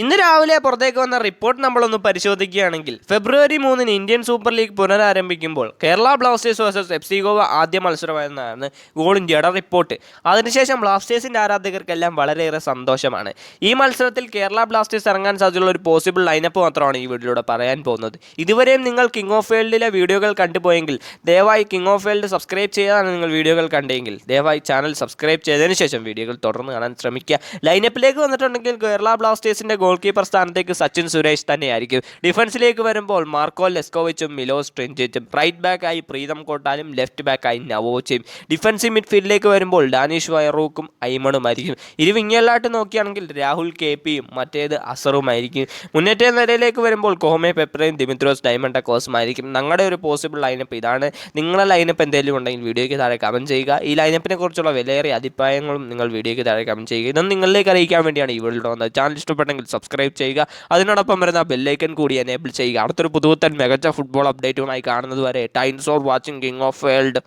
ഇന്ന് രാവിലെ പുറത്തേക്ക് വന്ന റിപ്പോർട്ട് നമ്മളൊന്ന് പരിശോധിക്കുകയാണെങ്കിൽ ഫെബ്രുവരി മൂന്നിന് Indian super league പുനരാരംഭിക്കുമ്പോൾ Kerala Blasters versus F C Goa ആദ്യ മത്സരമായിരുന്നാണ് ഗോൾ ഇന്ത്യയുടെ റിപ്പോർട്ട്. അതിനുശേഷം ബ്ലാസ്റ്റേഴ്സിന്റെ ആരാധകർക്കെല്ലാം വളരെയേറെ സന്തോഷമാണ്. ഈ മത്സരത്തിൽ കേരള ബ്ലാസ്റ്റേഴ്സ് ഇറങ്ങാൻ സാധ്യതയുള്ള ഒരു പോസിബിൾ ലൈനപ്പ് മാത്രമാണ് ഈ വീഡിയോയിലൂടെ പറയാൻ പോകുന്നത്. ഇതുവരെയും നിങ്ങൾ കിങ് ഓഫ് വേൾഡിലെ വീഡിയോകൾ കണ്ടുപോയെങ്കിൽ ദയവായി കിങ് ഓഫ് വേൾഡ് സബ്സ്ക്രൈബ് ചെയ്യാതാണ് നിങ്ങൾ വീഡിയോകൾ കണ്ടെങ്കിൽ ദയവായി ചാനൽ സബ്സ്ക്രൈബ് ചെയ്തതിന് ശേഷം വീഡിയോകൾ തുടർന്ന് കാണാൻ ശ്രമിക്കുക. ലൈനപ്പിലേക്ക് വന്നിട്ടുണ്ടെങ്കിൽ കേരള ബ്ലാസ്റ്റേഴ്സിന്റെ ഗോൾ കീപ്പർ സ്ഥാനത്തേക്ക് സച്ചിൻ സുരേഷ് തന്നെയായിരിക്കും. ഡിഫൻസിലേക്ക് വരുമ്പോൾ മാർക്കോ ലെസ്കോവിച്ചും മിലോസ് ട്രെഞ്ചിച്ചും റൈറ്റ് ബാക്കായി പ്രീതം കോട്ടാലും ലെഫ്റ്റ് ബാക്കായി നവോച്ചയും. ഡിഫൻസീവ് മിഡ്ഫീൽഡിലേക്ക് വരുമ്പോൾ ഡാനിഷ് വയറൂക്കും ഐമണുമായിരിക്കും. ഇരുവിങ്ങലായിട്ട് വിങ്ങലായിട്ട് നോക്കിയാണെങ്കിൽ രാഹുൽ കെ പിയും മറ്റേത് അസറുമായിരിക്കും. മുന്നേറ്റ നിരയിലേക്ക് വരുമ്പോൾ കോമെ പെപ്രയും ദിമിത്രോസ് ഡയമണ്ട് കോസുമായിരിക്കും. ഞങ്ങളുടെ ഒരു പോസിബിൾ ലൈനപ്പ് ഇതാണ്. നിങ്ങളുടെ ലൈനപ്പ് എന്തെങ്കിലും ഉണ്ടെങ്കിൽ വീഡിയോയ്ക്ക് താഴെ കമന്റ് ചെയ്യുക. ഈ ലൈനപ്പിനെ കുറിച്ചുള്ള വിലയേറിയ അഭിപ്രായങ്ങളും നിങ്ങൾ വീഡിയോയ്ക്ക് താഴെ കമന്റ് ചെയ്യുക. ഇതൊന്നും നിങ്ങളിലേക്ക് അറിയിക്കാൻ വേണ്ടിയാണ് ഈ വീഡിയോ വന്നത് ചാനൽ ഇഷ്ടപ്പെട്ടെങ്കിൽ സബ്സ്ക്രൈബ് ചെയ്യുക. അതിനോടൊപ്പം വരുന്ന ബെല്ലൈക്കൻ കൂടി എനേബിൾ ചെയ്യുക. അടുത്തൊരു പുതുവത്തൻ മികച്ച ഫുട്ബോൾ അപ്ഡേറ്റുമായി കാണുന്നത് വരെ times of watching king of world